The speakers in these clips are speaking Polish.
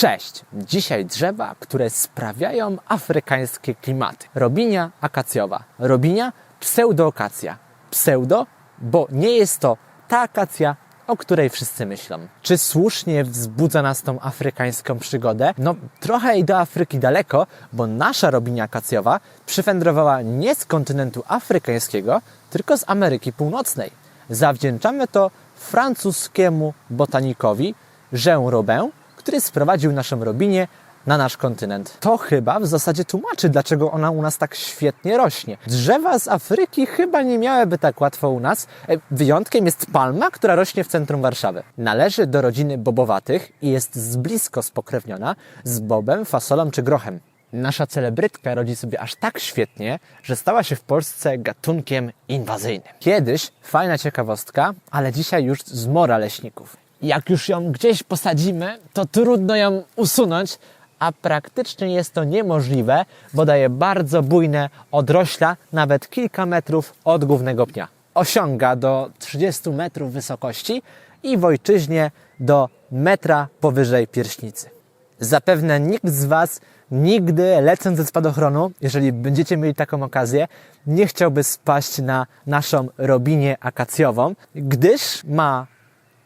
Cześć! Dzisiaj drzewa, które sprawiają afrykańskie klimaty. Robinia akacjowa. Robinia pseudookacja. Pseudo, bo nie jest to ta akacja, o której wszyscy myślą. Czy słusznie wzbudza nas tą afrykańską przygodę? No, trochę i do Afryki daleko, bo nasza robinia akacjowa przyfędrowała nie z kontynentu afrykańskiego, tylko z Ameryki Północnej. Zawdzięczamy to francuskiemu botanikowi Jean Robin, który sprowadził naszą robinię na nasz kontynent. To chyba w zasadzie tłumaczy, dlaczego ona u nas tak świetnie rośnie. Drzewa z Afryki chyba nie miałyby tak łatwo u nas. E, Wyjątkiem jest palma, która rośnie w centrum Warszawy. Należy do rodziny bobowatych i jest z blisko spokrewniona z bobem, fasolą czy grochem. Nasza celebrytka rodzi sobie aż tak świetnie, że stała się w Polsce gatunkiem inwazyjnym. Kiedyś fajna ciekawostka, ale dzisiaj już zmora leśników. Jak już ją gdzieś posadzimy, to trudno ją usunąć, a praktycznie jest to niemożliwe, bo daje bardzo bujne odrośla, nawet kilka metrów od głównego pnia. Osiąga do 30 metrów wysokości i w ojczyźnie do metra powyżej pierśnicy. Zapewne nikt z Was nigdy lecąc ze spadochronu, jeżeli będziecie mieli taką okazję, nie chciałby spaść na naszą robinię akacjową, gdyż ma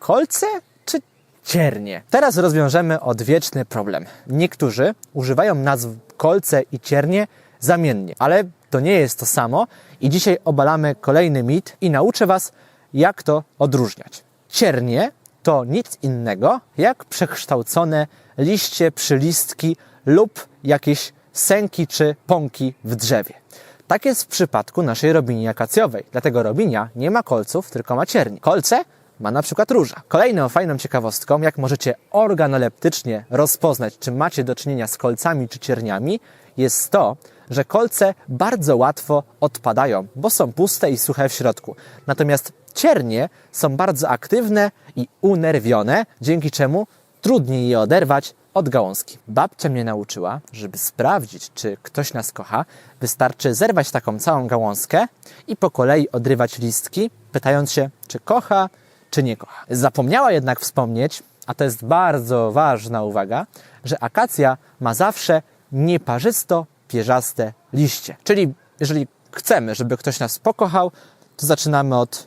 kolce czy ciernie? Teraz rozwiążemy odwieczny problem. Niektórzy używają nazw kolce i ciernie zamiennie, ale to nie jest to samo i dzisiaj obalamy kolejny mit i nauczę Was, jak to odróżniać. Ciernie to nic innego jak przekształcone liście, przylistki lub jakieś sęki czy pąki w drzewie. Tak jest w przypadku naszej robini akacjowej. Dlatego robinia nie ma kolców, tylko ma ciernie. Kolce ma na przykład róża. Kolejną fajną ciekawostką, jak możecie organoleptycznie rozpoznać, czy macie do czynienia z kolcami czy cierniami, jest to, że kolce bardzo łatwo odpadają, bo są puste i suche w środku. Natomiast ciernie są bardzo aktywne i unerwione, dzięki czemu trudniej je oderwać od gałązki. Babcia mnie nauczyła, żeby sprawdzić, czy ktoś nas kocha, wystarczy zerwać taką całą gałązkę i po kolei odrywać listki, pytając się, czy kocha, czy nie kocha. Zapomniała jednak wspomnieć, a to jest bardzo ważna uwaga, że akacja ma zawsze nieparzysto-pierzaste liście. Czyli jeżeli chcemy, żeby ktoś nas pokochał, to zaczynamy od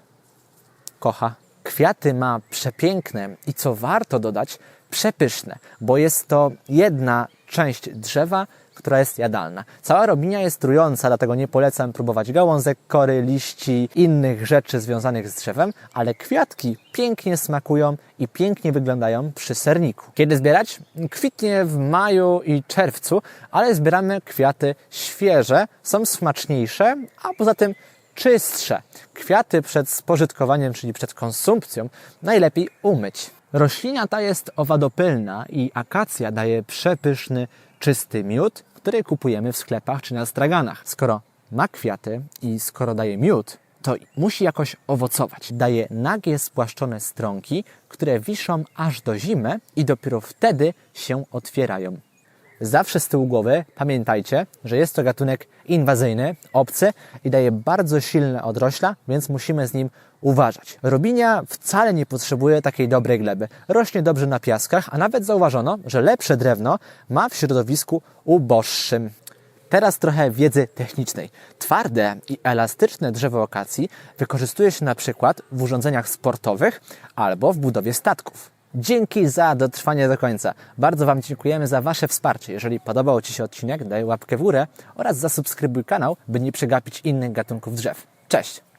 kocha. Kwiaty ma przepiękne i co warto dodać, przepyszne, bo jest to jedna część drzewa, która jest jadalna. Cała robinia jest trująca, dlatego nie polecam próbować gałązek, kory, liści, innych rzeczy związanych z drzewem, ale kwiatki pięknie smakują i pięknie wyglądają przy serniku. Kiedy zbierać? Kwitnie w maju i czerwcu, ale zbieramy kwiaty świeże, są smaczniejsze, a poza tym czystsze. Kwiaty przed spożytkowaniem, czyli przed konsumpcją, najlepiej umyć. Roślina ta jest owadopylna i akacja daje przepyszny, czysty miód, który kupujemy w sklepach czy na straganach. Skoro ma kwiaty i skoro daje miód, to musi jakoś owocować. Daje nagie, spłaszczone stronki, które wiszą aż do zimy i dopiero wtedy się otwierają. Zawsze z tyłu głowy pamiętajcie, że jest to gatunek inwazyjny, obcy i daje bardzo silne odrośla, więc musimy z nim uważać. Robinia wcale nie potrzebuje takiej dobrej gleby. Rośnie dobrze na piaskach, a nawet zauważono, że lepsze drewno ma w środowisku uboższym. Teraz trochę wiedzy technicznej. Twarde i elastyczne drzewo okacji wykorzystuje się na przykład w urządzeniach sportowych albo w budowie statków. Dzięki za dotrwanie do końca. Bardzo Wam dziękujemy za Wasze wsparcie. Jeżeli podobał Ci się odcinek, daj łapkę w górę oraz zasubskrybuj kanał, by nie przegapić innych gatunków drzew. Cześć!